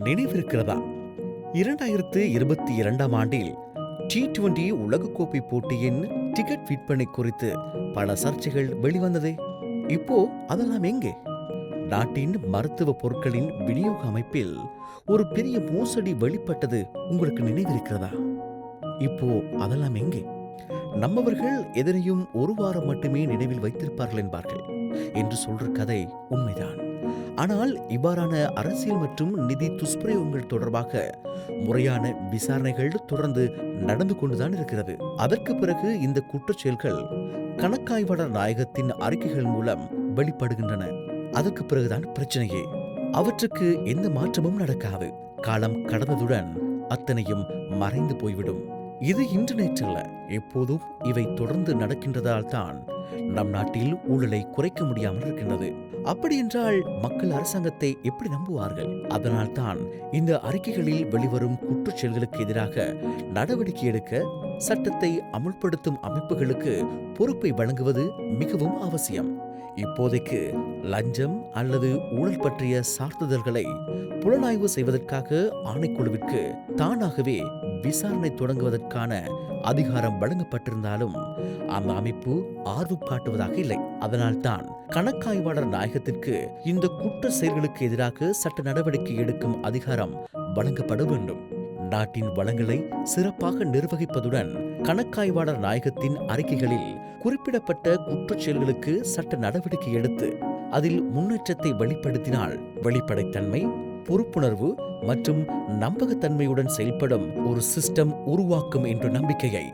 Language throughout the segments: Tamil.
நினைவிருக்கிறதா? இரண்டாயிரத்து இருபத்தி இரண்டாம் ஆண்டில் டி டுவெண்டி உலகக்கோப்பை போட்டியின் டிக்கெட் விற்பனை குறித்து பல சர்ச்சைகள் வெளிவந்ததே. இப்போ அதெல்லாம் எங்கே? நாட்டின் மருத்துவ பொருட்களின் விநியோக அமைப்பில் ஒரு பெரிய மோசடி வெளிப்பட்டது உங்களுக்கு நினைவிருக்கிறதா? இப்போ அதெல்லாம் எங்கே? நம்மவர்கள் எதனையும் ஒரு வாரம் மட்டுமே நினைவில் வைத்திருப்பார்கள் என்பார்கள். என்று சொல்ற கதை உண்மைதான். ஆனால் இவ்வாறான அரசியல் மற்றும் நிதி துஷ்பிரயோகங்கள் தொடர்பாக முறையான விசாரணைகள் தொடர்ந்து நடந்து கொண்டுதான் இருக்கிறது. அதற்கு பிறகு இந்த குற்றச்செயல்கள் கணக்காய்வாளர் நாயகத்தின் அறிக்கைகள் மூலம் வெளிப்படுகின்றன. அதற்கு பிறகுதான் பிரச்சனையே. அவற்றுக்கு எந்த மாற்றமும் நடக்காது. காலம் கடந்ததுடன் அத்தனையும் மறைந்து போய்விடும். இது இன்று நேற்றல்ல எப்போதும் இவை தொடர்ந்து நடக்கின்றதால் தான் நம் நாட்டில் ஊழலை குறைக்க முடியாமல் இருக்கின்றது. அப்படி என்றால் மக்கள் அரசாங்கத்தை எப்படி நம்புவார்கள்? அதனால் தான் இந்த அறிக்கைகளில் வெளிவரும் குற்றச்செயல்களுக்கு எதிராக நடவடிக்கை எடுக்க சட்டத்தை அமுல்படுத்தும் அமைப்புகளுக்கு பொறுப்பை வழங்குவது மிகவும் அவசியம். இப்போதைக்கு லஞ்சம் அல்லது ஊழல் பற்றிய சார்த்துதல்களை புலனாய்வு செய்வதற்காக ஆணைக்குழுவிற்கு தானாகவே விசாரணை தொடங்குவதற்கான அதிகாரம் வழங்கப்பட்டிருந்தாலும் அந்த அமைப்பு ஆர்வம் காட்டுவதாக இல்லை. அதனால்தான் கணக்காய்வாளர் நாயகத்திற்கு இந்த குற்ற செயல்களுக்கு எதிராக சட்ட நடவடிக்கை எடுக்கும் அதிகாரம் வழங்கப்பட வேண்டும். நாட்டின் வளங்களை சிறப்பாக நிர்வகிப்பதுடன் கணக்காய்வாளர் நாயகத்தின் அறிக்கைகளில் குறிப்பிடப்பட்ட குற்றச்செயல்களுக்கு சட்ட நடவடிக்கை எடுத்து அதில் முன்னேற்றத்தை வெளிப்படுத்தினால் வெளிப்படைத்தன்மை பொறுப்புணர்வு மற்றும் நம்பகத்தன்மையுடன் செயல்படும் ஒரு சிஸ்டம் உருவாக்கும் என்ற நம்பிக்கையை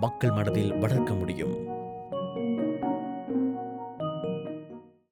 மக்கள் மனதில் வளர்க்க முடியும்.